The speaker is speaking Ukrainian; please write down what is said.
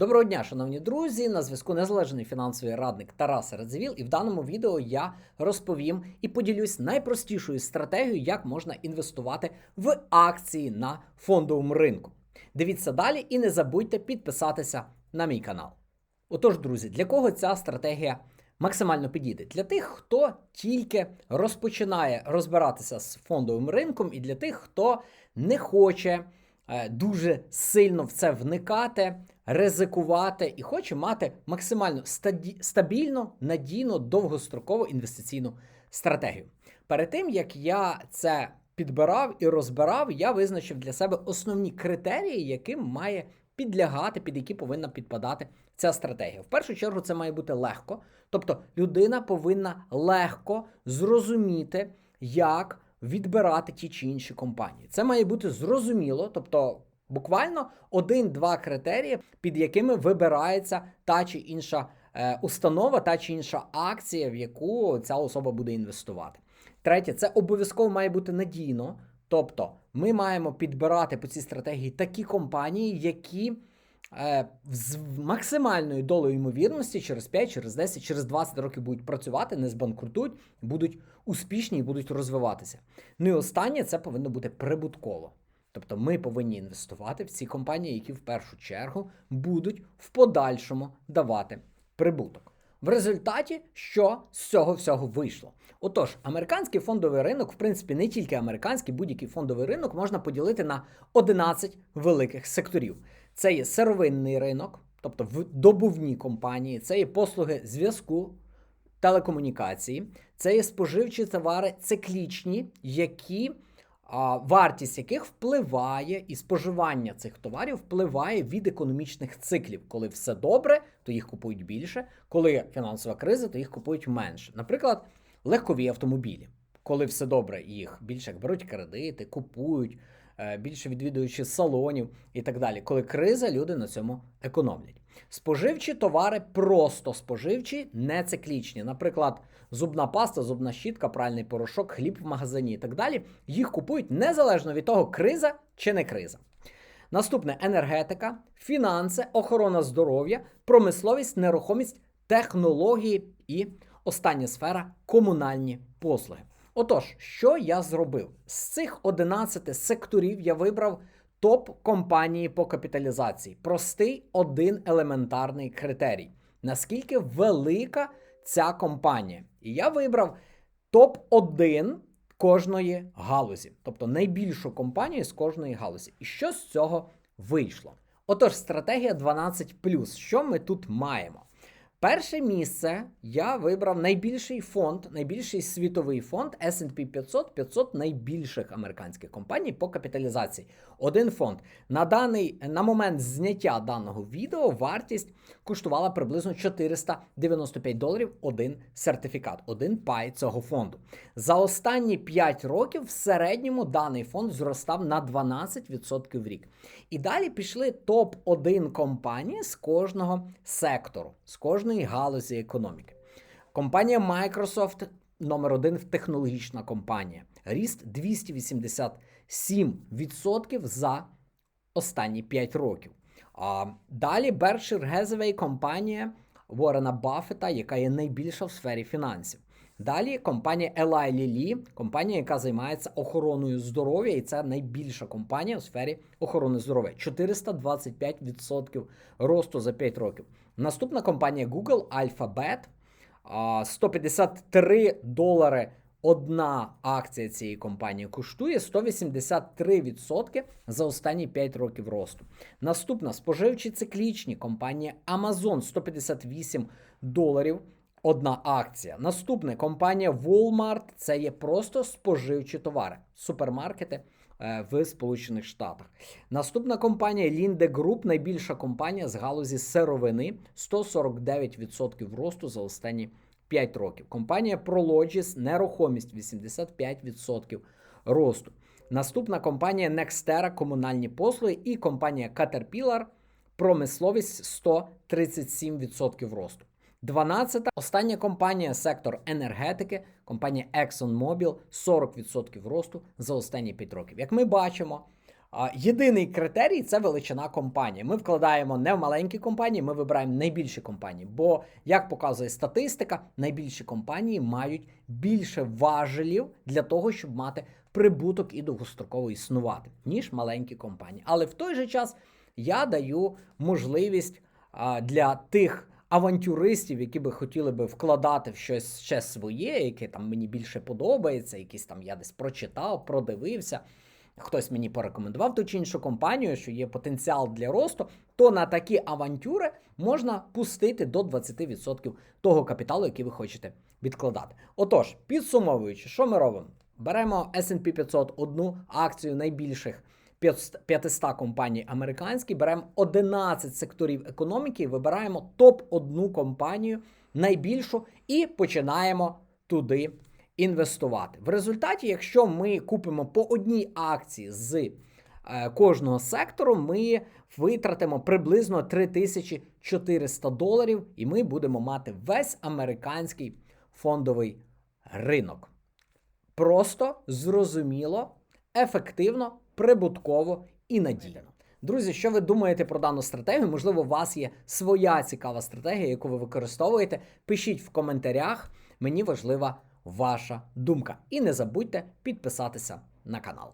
Доброго дня, шановні друзі! На зв'язку незалежний фінансовий радник Тарас Радзивіл, і в даному відео я розповім і поділюсь найпростішою стратегією, як можна інвестувати в акції на фондовому ринку. Дивіться далі і не забудьте підписатися на мій канал. Отож, друзі, для кого ця стратегія максимально підійде? Для тих, хто тільки розпочинає розбиратися з фондовим ринком, і для тих, хто не хоче дуже сильно в це вникати, ризикувати і хоче мати максимально стабільну, надійну, довгострокову інвестиційну стратегію. Перед тим як я це підбирав і розбирав, я визначив для себе основні критерії, яким має підлягати, під які повинна підпадати ця стратегія. В першу чергу це має бути легко. Тобто людина повинна легко зрозуміти, як відбирати ті чи інші компанії. Це має бути зрозуміло, тобто буквально один-два критерії, під якими вибирається та чи інша е, установа, та чи інша акція, в яку ця особа буде інвестувати. Третє, це обов'язково має бути надійно. Тобто, ми маємо підбирати по цій стратегії такі компанії, які з максимальною долею ймовірності через 5, через 10, через 20 років будуть працювати, не збанкрутують, будуть успішні і будуть розвиватися. Ну і останнє це повинно бути прибутково. Тобто ми повинні інвестувати в ці компанії, які в першу чергу будуть в подальшому давати прибуток. В результаті, що з цього всього вийшло? Отож, американський фондовий ринок, в принципі, не тільки американський, будь-який фондовий ринок можна поділити на 11 великих секторів. Це є сировинний ринок, тобто в добувні компанії, це є послуги зв'язку, телекомунікації, це є споживчі товари циклічні, які а, вартість яких впливає, і споживання цих товарів впливає від економічних циклів. Коли все добре, то їх купують більше, коли фінансова криза, то їх купують менше. Наприклад, легкові автомобілі. Коли все добре, їх більше беруть кредити, купують, більше відвідуючи салонів і так далі. Коли криза, люди на цьому економлять. Споживчі товари просто споживчі, не циклічні. Наприклад, зубна паста, зубна щітка, пральний порошок, хліб в магазині і так далі. Їх купують незалежно від того, криза чи не криза. Наступне енергетика, фінанси, охорона здоров'я, промисловість, нерухомість, технології і остання сфера комунальні послуги. Отож, що я зробив? З цих 11 секторів я вибрав топ компанії по капіталізації. Простий один елементарний критерій. Наскільки велика ця компанія? І я вибрав топ-1 кожної галузі, тобто найбільшу компанію з кожної галузі. І що з цього вийшло? Отож, стратегія 12. Що ми тут маємо? Перше місце я вибрав найбільший фонд, найбільший світовий фонд S&P 500, 500 найбільших американських компаній по капіталізації. Один фонд. На даний на момент зняття даного відео вартість коштувала приблизно 495 доларів один сертифікат, один пай цього фонду. За останні 5 років в середньому даний фонд зростав на 12% в рік. І далі пішли топ-1 компанії з кожного сектору, з кожної галузі економіки. Компанія Microsoft номер один в технологічна компанія. Ріст 287% за останні 5 років. А далі Berkshire Hathaway компанія Ворена Баффета, яка є найбільша в сфері фінансів. Далі компанія Eli Lilly, компанія, яка займається охороною здоров'я, і це найбільша компанія у сфері охорони здоров'я. 425% росту за 5 років. Наступна компанія Google Alphabet, 153 долари одна акція цієї компанії коштує 183% за останні 5 років росту. Наступна споживчі циклічні компанія Amazon 158 доларів. Одна акція. Наступне компанія Walmart це є просто споживчі товари, супермаркети е, в Сполучених Штатах. Наступна компанія Linde Group, найбільша компанія з галузі сировини, 149% росту за останні 5 років. Компанія Prologis, нерухомість 85% росту. Наступна компанія Nextera, комунальні послуги, і компанія Caterpillar, промисловість 137% росту. 12. Остання компанія сектор енергетики, компанія ExxonMobil 40% росту за останні 5 років. Як ми бачимо, Єдиний критерій це величина компанії. Ми вкладаємо не в маленькі компанії, ми вибираємо найбільші компанії. Бо, як показує статистика, найбільші компанії мають більше важелів для того, щоб мати прибуток і довгостроково існувати, ніж маленькі компанії. Але в той же час я даю можливість для тих авантюристів, які би хотіли би вкладати в щось ще своє, яке там мені більше подобається, якісь там я десь прочитав, продивився. Хтось мені порекомендував ту чи іншу компанію, що є потенціал для росту, то на такі авантюри можна пустити до 20% того капіталу, який ви хочете відкладати. Отож, підсумовуючи, що ми робимо? Беремо SP 500 одну акцію найбільших 500 компаній американських, беремо 11 секторів економіки, вибираємо топ-1 компанію, найбільшу, і починаємо туди інвестувати. В результаті, якщо ми купимо по одній акції з е, кожного сектору, ми витратимо приблизно 3400 доларів, і ми будемо мати весь американський фондовий ринок. Просто зрозуміло, ефективно, прибутково і надійно. Друзі, що ви думаєте про дану стратегію? Можливо, у вас є своя цікава стратегія, яку ви використовуєте. Пишіть в коментарях. Мені важлива ваша думка. І не забудьте підписатися на канал.